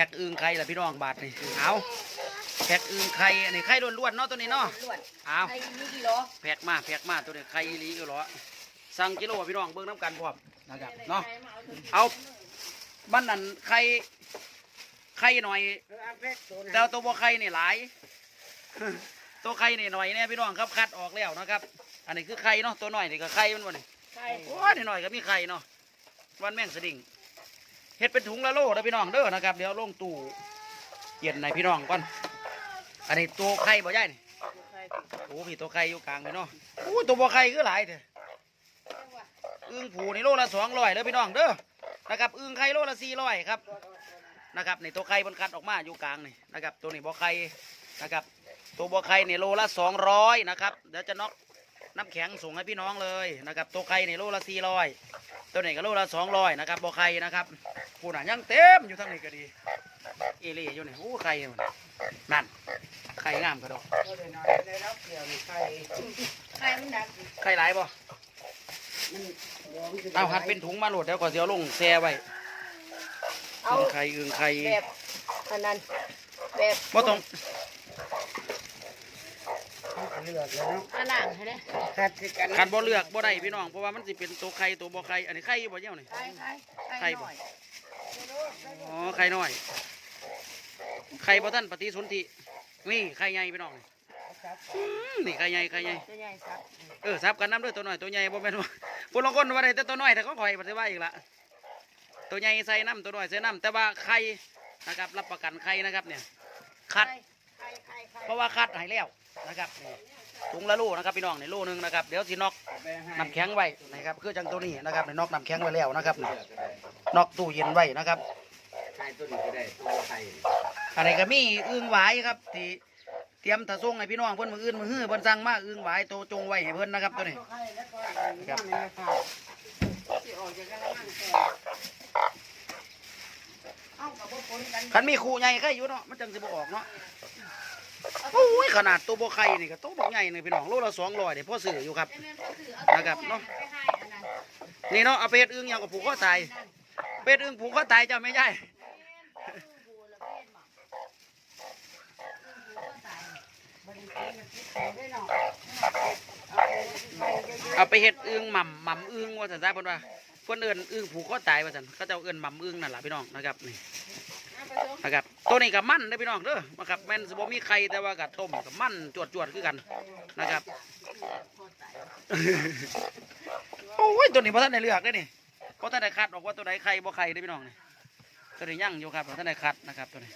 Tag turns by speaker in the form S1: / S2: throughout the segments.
S1: พ็คอึ่งไข่ละพี่น้องบาทนี่เอาแพ็คอึ่งไข่อันนี้ไข่ล้วนๆเนาะตัวนี้เนาะ
S2: ล้วน
S1: เอา
S2: ไอ้นี่กี่โล
S1: แพ็คมาแพ็คมาตัวนี้ไข่อีหลีอยู่หรอสั่งกิโลพี่น้องเบิ่งน้ำกันพร้อมนะครับเนาะเอาบ้านนั้นไข่ไข่หน่อยแต่ว่าตัวบ่ไข่นี่หลายตัวไข่นี่หน่อยเนี่ยพี่น้องครับคัดออกแล้วนะครับ อันนี้คือไข่เนาะตัวหน่อยนี่ก็ไข่มันบ่นี่
S2: ใช่
S1: โอ้ยนี่หน่อยก็มีไข่เนาะวันแม่งสดิ่ง เฮ็ดเป็นถุงละโลนะพี่น้องเด้อนะครับเดี๋ยวลงตู้เย็นในพี่น้องก่อนอันนี้ตัวไข่บ่ใหญ่นี่โอ้พี่ตัวไข่อยู่กลางเลยเนาะโอ้ยตัวบ่ไข่คือหลายเถอะอึ่งผูนี่โลละสองร้อยเด้อพี่น้องเด้อนะครับอึ่งไข่โลละสี่ร้อยครับนะครับในตัวไข่มันคัดออกมาอยู่กลางนี่นะครับ ตัวนี้บ่อไข่นะครับ ตัวบ่อไข่เนี่ยโลละสองร้อยนะครับเดี๋ยวจะน็อกน้ำแข็งส่งให้พี่น้องเลยนะครับ ตัวไข่เนี่ยโลละสี่ร้อย ตัวนี้ก็โลละสองร้อยนะครับบ่อไข่นะครับผู้น่ะยังเต็มอยู่ทั้งนี้ก็ดี เอเลี่อยู่นี่โอ้ไข่มันนั่นไข่งามกระดอก
S2: ไข่มันดัก
S1: ไข่หลายบ่เอาหัดเป็นถุงมาโหลดเดี๋ยวก่อนเดี๋ยวลงแช่ไว้
S2: เอา
S1: อึ่งไข่อึ่งไข่
S2: แบบอันนั้นแบบ
S1: บ่ต้อง
S2: อันล่างให้ได้
S1: คันบ่เลือกบ่ได้พี่น้องเพราะว่ามันสิเป็นตัวไข่ตัวบ่ไข่อันนี้ไข่บ่เยี่ยวนี่
S2: ไข่ไข่
S1: ไข่บ่อ๋อไข่น้อยไข่บ่ท่านปฏิสนธินี่ไข่ใหญ่พี่น้องนี่อืมนี่ไข่ใหญ่ไข่ใหญ่
S2: ตัวใหญ่ครับ
S1: เออซับกันน้ำด้วยตัวน้อยตัวใหญ่บ่แม่นว่าผู้ลางคนว่าได้แต่ตัวน้อยแต่ก็ข่อยปฏิวัติอีกละตัวใหญ่ใส่น้ำตัวน้อยใส่น้ำแต่ว่าไข่นะครับรับประกันไข่นะครับเนี่ยคัด
S2: ไข่ไข่ไข่
S1: เพราะว่าคัดใหายแล้วนะครับนี่ถุงละโลนะครับพี่น้องในโลนึงนะครับเดี๋ยวสินอกน้ำแข็งไว้นะครับคือจังตัวนี้นะครับในนอกน้ำแข็งไว้แล้วนะครับนี่นอกตู้เย็นไว้นะครับ
S3: ไข่ตัวนี้ก็ได้ตัวไข่
S1: อะไรก็มีอึ่งหวายครับที่เตรียมถะส่งให้พี่น้องเพิ่นมืออื่นมือฮื้อเพิ่นสั่งมาอึ่งหวายโตจงไว้ให้เพิ่นนะครับตัวนี้ ครับ คันมีคู่ใหญ่ไข่อยู่เนาะมันจังสิบ่ออกเนาะ โอ้ยขนาดตัวบ่ไข่นี่ก็ตัวบ่ใหญ่นี่พี่น้องโลละ200เดี๋ยวพ่อซื้ออยู่ครับ นะครับเนาะ นี่เนาะเอาเป็ดอึ่งยางกับผูกข้อตายเป็ดอึ่งผูกข้อตายเจ้าไม่ใช่เอาไปเฮ็ดอึ่งหม่ำหม่ำอึ่งว่าสันซะเพิ่นว่าเพิ่นเอิ้นอึ่งผูกคอตายว่าสันเขาเจ้าเอิ้นหม่ำอึ่งนั่นล่ะพี่น้องนะครับนี่ นะครับตัวนี้ก็มันเด้พี่น้องเด้อนะครับแม่นสบมีไข่แต่ว่าก็ต้มก็มันจวดๆคือกันนะครับโอ้ยตัวนี้บ่ทันได้เลือกเด้นี่บ่ทันได้คัดออกว่าตัวใดไข่บ่ไข่เด้พี่น้องนี่ตัวนี้ยังอยู่ครับบ่ทันได้คัดนะครับตัวนี้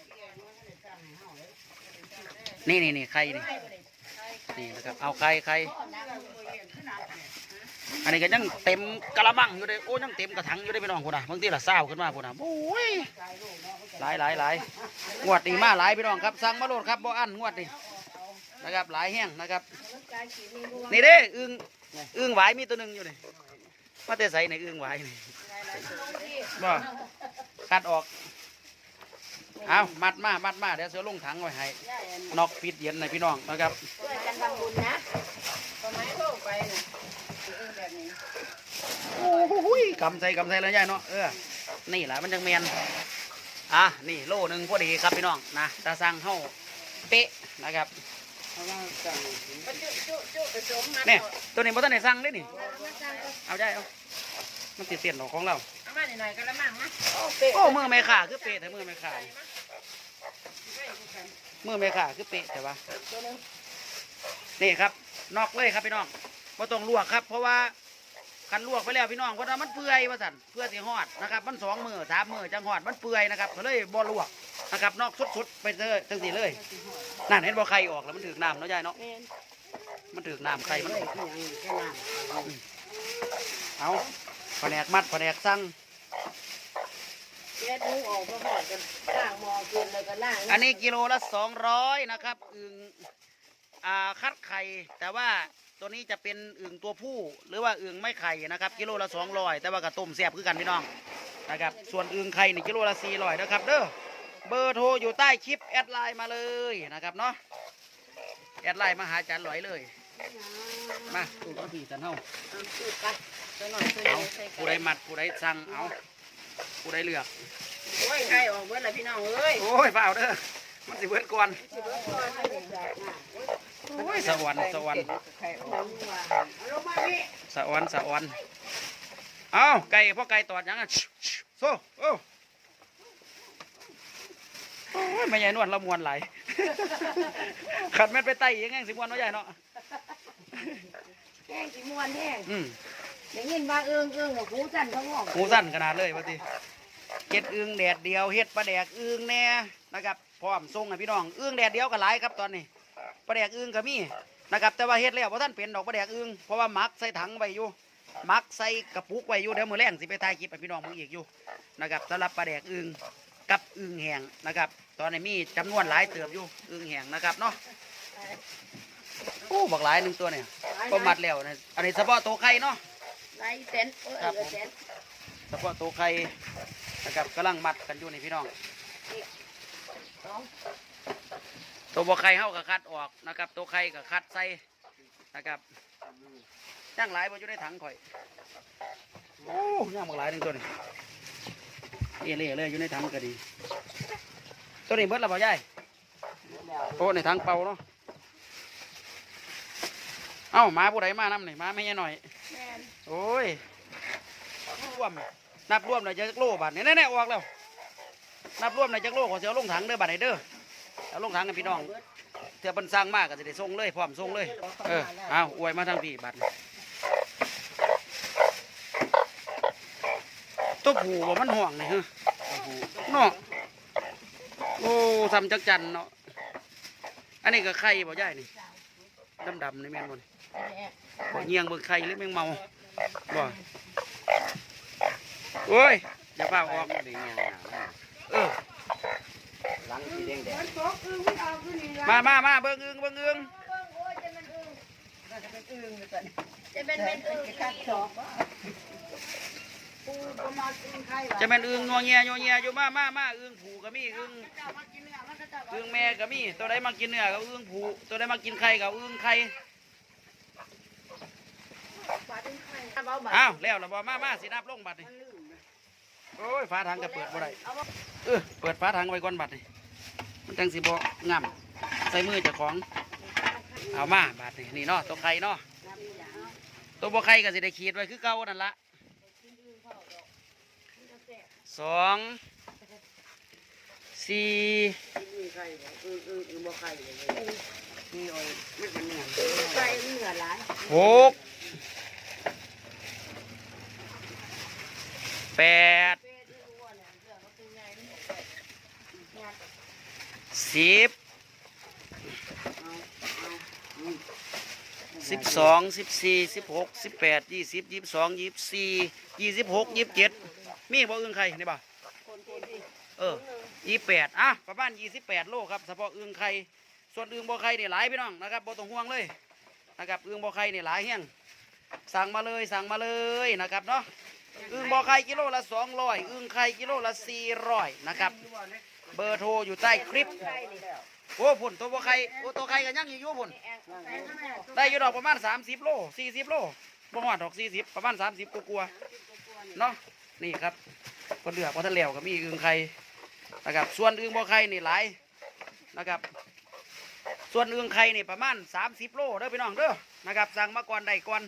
S1: นี่นี่นี่ไข่นี่นี่นะครับเอาไข่ไข่ อันนี้ก็ยังเต็มกะละมังอยู่เลยโอ้ยังเต็มกระถังอยู่เลยพี่น้องคนน่ะบางทีละเศร้าขึ้นมาคนน่ะโอ้ยหลายหลายหลายงวดนี้มาหลายพี่น้องครับสั่งมาโหลดครับบ่อันงวดนี้นะครับหลายแห้งนะครับ นี่เด้อึ้งอึ้งหวายมีตัวหนึ่งอยู่นี่มาแต่ใส่ในอึ้งหวายนี่บ่คัดออกเอามัดมามัดมาเดี๋ยวเสือลงถังไว้ให้นอกปิดเย็นในพี่น้องนะครับ
S2: ช่วยกันทำบุญนะต้นไม้โชคไป
S1: โอ้โหยกำใส่กำใส่แล้วยายเนาะเออนี่แหละมันจังแมนอะนี่โลหนึ่งพอดีครับพี่น้องนะตาสั่งเฮาเป๊ะนะครับเนี่ยตัวนี้บ่ทันได้สั่งเด้นี่เอาได้เอามันติดเตียนของเรา
S2: เอามาหน่อยๆก็ละมั่งนะโอ้เมื
S1: อแม่ขาคือเป๊ะแต่เมือแม่ข่ามือแม่ขาคือเป๊ะแต่ว่านี่ครับนอกเลยครับพี่น้องบ่ต้องลวกครับ เพราะว่า คันลวกไปแล้วพี่น้องเพราะว่ามันเปื่อยว่าสั่นเพื่อสิฮอดนะครับมันสองมือสามมือจังฮอดมันเปื่อยนะครับก็เลยบ่ลวกนะครับนอกสุดๆไปเลยจังสีเลยนั่นเห็นบ่ไข่ออกแล้วมันถึกน้ำเนาะยายเนาะ
S2: แม่น
S1: มันถึกน้ำไข่มันออกเอาแผนกมัดแผนกสั่ง
S2: แก๊สหมูออกมาหอดกันล่างหมอกินเลยก็ล่าง
S1: อันนี้กิโลละสองร้อยนะครับอึ่งอ่าคัดไข่แต่ว่า ตัวนี้จะเป็นอึ่งตัวผู้หรือว่าอึ่งไม่ไข่นะครับ กิโลละสองร้อยแต่ว่ากระต้มแซ่บคือกันพี่น้องนะครับ ส่วนอึ่งไข่นี่กิโลละสี่ร้อยนะครับ เด้อเบอร์โทรอยู่ใต้คลิปแอดไลน์มาเลยนะครับเนาะแอดไลน์มาหาอาจารย์หลอยเลย มาตู้ต้องผีสันเฮา
S2: เอาจุดไปตัวหน่อยตัวใหญ่
S1: เอา
S2: ใส่กัน
S1: ผู้ใดมัดผู้ใดสั่งเอาผู้ใดเลือก
S2: โอ้ยไข่ออกเบิดละพี่น้องเอ้ย
S1: โอ้ยเปล่าเด้อ มันสิเบิดก่อน
S2: สิเบิดก่อนให้เด็กจากน่ะ
S1: โอ้ยสวรรค์สวรรค์
S2: ไข่ออกเอาลงมาพี่
S1: สวรรค์สวรรค์เอ้าไก่พ่อไก่ตอดหยังอะโซ่โอ้โอ้ยไม่ใหญ่นวลละมวนไหลายขัดแม่นไปไต่ยังไงสิมวนเนาะใหญ่เนาะ
S2: แห้งสิม่วนแห้ง
S1: อืม
S2: ได้ยินว่าเอื้องเอื้องกับหูสั่นเขางอก
S1: หูสั้นขนาดเลยว่าติ เฮ็ดอึงแดดเดียวเฮ็ดปลาแดกอึงแน่นะครับพร้อมส่งให้พี่น้องอึงแดดเดียวก็หลายครับตอนนี้ปลาแดกอึงก็มีนะครับแต่ว่าเฮ็ดแล้วบ่ทันเป็นดอกปลาแดกอึงเพราะว่าหมักใส่ถังไว้อยู่หมักใส่กระปุกไว้อยู่เดี๋ยวมื้อแรงสิไปถ่ายคลิปให้พี่น้องมึงอีกอยู่นะครับสำหรับปลาแดกอึงกับอึงแห้งนะครับ ตอนนี้มีจำนวนหลายเติบอยู่อึงแห้งนะครับเนาะโอ้บักหลายหนึงตัวเนี่ยก็มัดแล้วนะอันนี้เฉพาะตัวไข่เนาะ
S2: ไล่เส้นเออ
S1: ครับ
S2: เออเส้น
S1: เฉพาะตัวไข่ นะครับกำลังมัดกันอยู่นี่พี่น้อง
S2: สอง
S1: ตัวบ่ไข่เฮาก็คัดออกนะครับ ตัวไข่ก็คัดใส่นะครับย่างหลายบ่อยู่ในถังข่อยโอ้ย่างบักหลายหนึงตัวนี่เอี่ยเลยเลยอยู่ในถังก็ดี ตัวนี้เบิดแล้วบ่ยายโอ้ในถังเปล่าเนาะเอ้าหมาผู้ใดมานํนี่หมาไม่ใช่หน่อย
S2: แม่น
S1: โอ้ยรวม นับรวมหน่อยจะจักโลบาทนี่ยแน่ๆออกแล้ว นับรวมหน่อยจักโลขอเสียลงถังเด้อบาทไหนเด้อเอาลงถังกันพี่น้องเถื่อเพิ่นสร้างมากก็จะได้ส่งเลยพร้อมส่งเลยเออเอาอวยมาทางพี่บัตรตัวผูบ่มันห่วงนี่ฮะเนาะโอ้ทำจักจันเนาะอันนี้ก็ไข่บ่ย่ายนี่ดำๆนี่แม่นบ่นี่เงียงเบิ่งไข่หรือแมงเมาบ่ โอ้ยอย่าพาออก
S3: ดีงาม
S1: เออ
S3: หลังสีแดงแดง
S2: มันตกอึ้งไม่เอาขึ้นนี่ละ
S1: มามามาเบิ่งอึงเบิ่งอึง
S2: โอ้ยจะเป็นอึ้งจะเป็นอึ้งเลยก่อนจะเป็นเป็นอึ้งกัดดอกปูประมาณอึ้งไข่
S1: จะแม่นอึงงัวเงียงัวเงียอยู่มามามาอึงผูก็มีอึง
S2: เจ้ามากินเนื้อมันก็จะ
S1: อึงแม่ก็มีตัวใดมากินเนื้อก็อึงผูตัวใดมากินไข่ก็อึงไข่
S2: ปลาอึ้งไข่เบาๆ
S1: อ้าวแล้วล่ะบ่มามาสินับลงบัดนี่
S2: มันลื่นนะ
S1: โอ้ยฝาถังก็เปิดบ่ได้
S2: เอาบ่
S1: เออเปิดฝาถังไว้ก่อนบัดนี่มันจังสิบ่งามใส่มือเจ้าของเอามาบัดนี่นี่เนาะตัวไข่เนาะ
S2: น้ำอย่างเอา
S1: ตัวบ่ไข่ก็สิได้ขีดไว้คือเก่านั่นละ
S2: กินอึ้งเข้าดอกมันจะแซ่บ
S1: สองสี่
S2: กินอึ้งไข่บ่อึ้งอึ้งอึ้งบ่ไข่เลยนี่โอ้ย
S1: ไม่เป็นเนื้อ
S2: ไข่เนื้อหลาย
S1: หกแปด
S2: เป็ดที่อ้วนเนี่ยเรื่องก็เป็นไงนี่งัด
S1: สิบสิบสองสิบสี่สิบหกสิบแปดยี่สิบยี่สิบสองยี่สิบสี่ยี่สิบหกยี่สิบเจ็ดมีบ่อึ้งไข่นี่บ่
S2: คนคนที่
S1: เออยี่แปดอะประมาณยี่สิบแปดโลครับเฉพาะอึ้งไข่ส่วนอึ้งบ่ไข่นี่ยหลายพี่น้องนะครับบ่ต้องห่วงเลยนะครับอึ้งบ่ไข่นี่ยหลายเฮี้ยงสั่งมาเลยสั่งมาเลยนะครับเนาะอึ้งบ่ไข่กิโลละสองร้อยอึ้งไข่กิโลละสี่ร้อยนะครับ เบอร์โทรอยู่ใต้คลิป โอ้พุ่นตัวบ่ไข่โอ้ตัวไข่ก็ยังอยู่พุ่น
S2: แองใส่น
S1: ได้อยู่ดอกประมาณ 30 โล 40 โลบ่ฮอดดอก 40 ประมาณ 30กลัวๆเนาะนี่ครับคนเลือกว่าทะเลวก็มีอึงไข่นะครับส่วนอึงบ่ไข่นี่หลายนะครับ ส่วนอึงไข่นี่ประมาณ 30 โลเด้อพี่น้องเด้อนะครับสั่งมาก่อนได้ก่อน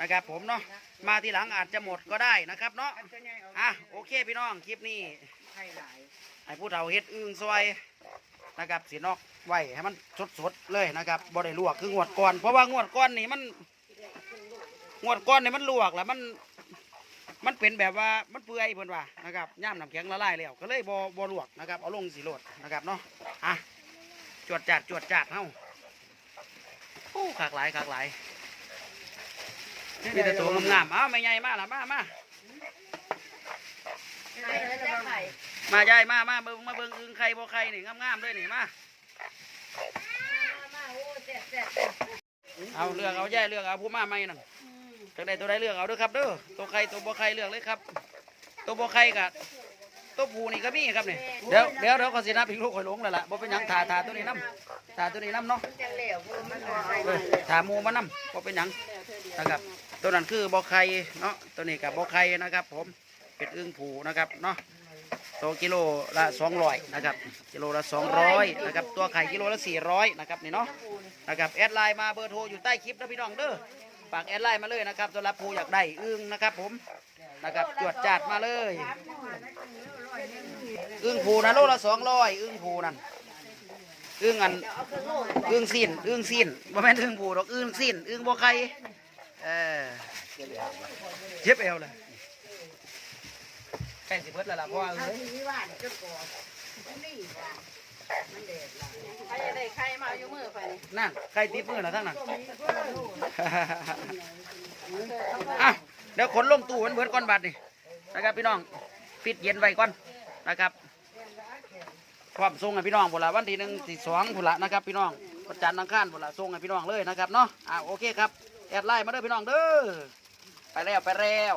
S1: นะครับผมเนาะมาทีหลังอาจจะหมดก็ได้นะครับเนาะ
S2: อะ
S1: โอเคพี่น้องคลิปนี้
S2: ไข่หลาย
S1: ให้ผู้เฒ่าเฮ็ดอึ่งซอยนะครับสีนอกไว้ให้มันสดๆเลยนะครับบ่ได้ลวกคืองวดก่อน เพราะว่างวดก่อนนี่มันงวดก่อนนี่มันลวกแล้วมัน มันเป็นแบบว่ามันเปื่อยเพิ่นว่านะครับย่ามน้ำแข็งละลายแล้วก็เลยบ่บ่ลวกนะครับเอาลงสีโลดนะครับเนาะอะจวดจัดจวดจัดเฮาโอ้ขากหลายขากหลายมีแต่ตัวงามๆเอ้าไม่ใหญ่มาละมามา
S2: ไข่แล้วจะไข่
S1: มายายมามาเบิ่งมาเบิ่งอึ่งไข่บ่ไข่นี่งามๆด้วยนี่มาเอาเลือกเอาแย่เลือกเอาผู้มาไม่นั่นจากใดตัวใดเลือกเอาด้วยครับเด้อตัวไข่ตัวบ่ไข่เลือกเลยครับ ตัวบ่ไข่กับตัวผูนี่ก็มีครับนี่เดี๋ยวเดี๋ยวเดี๋ยวก็สินับอีกลูกข่อยหลงแล้วล่ะบ่เป็นหยังถาถาตัวนี้นํถาตัวนี้นํเนาะถาหมูมานํบ่เป็นหยังนะครับตัวนั้นคือบ่ไข่เนาะตัวนี้กับบ่ไข่นะครับผม เป็นอึ้งผูนะครับเนาะตัวกิโลละสองร้อยนะครับกิโลละสองร้อยนะครับตัวไข่กิโลละสี่ร้อยนะครับนี่เนาะนะครับแอดไลน์มาเบอร์โทรอยู่ใต้คลิปนะพี่น้องเด้อฝากแอดไลน์มาเลยนะครับสำหรับผู้อยากได้อึ้งนะครับผมนะครับจวดจัดมาเลยอึ้งผูนะโลละสองร้อยอึ้งผูนั่นอึ้งอัน
S2: อึ้ง
S1: สิ้นอึ้งสิ้นบ่แม่นอึ้งผูดอกอึ้งสิ้นอึ้งบ่ไข่เออเจ็บเอวเลย ล้สิเบิดแล้วล่ะพ่อเอ้ย
S2: ที่ว่าจะก่อนี่ว่ามันเด็ดละใครจะได้ใครมาอยู่มือไปนี่
S1: นั่นไข่ติดมือแล้วทั้งนั้นอะเดี๋ยวขนลงตู้มันเบิดก่อนบัดนี่นะครับพี่น้องปิดเย็นไว้ก่อนนะครับความส่งให้พี่น้องบุละวันที่หนึ่งที่สองบุละนะครับพี่น้องวันจันทร์อังคารบุละส่งให้พี่น้องเลยนะครับเนาะอ่าโอเคครับแอดไลน์มาเด้อพี่น้องเด้อไปแล้วไปแล้ว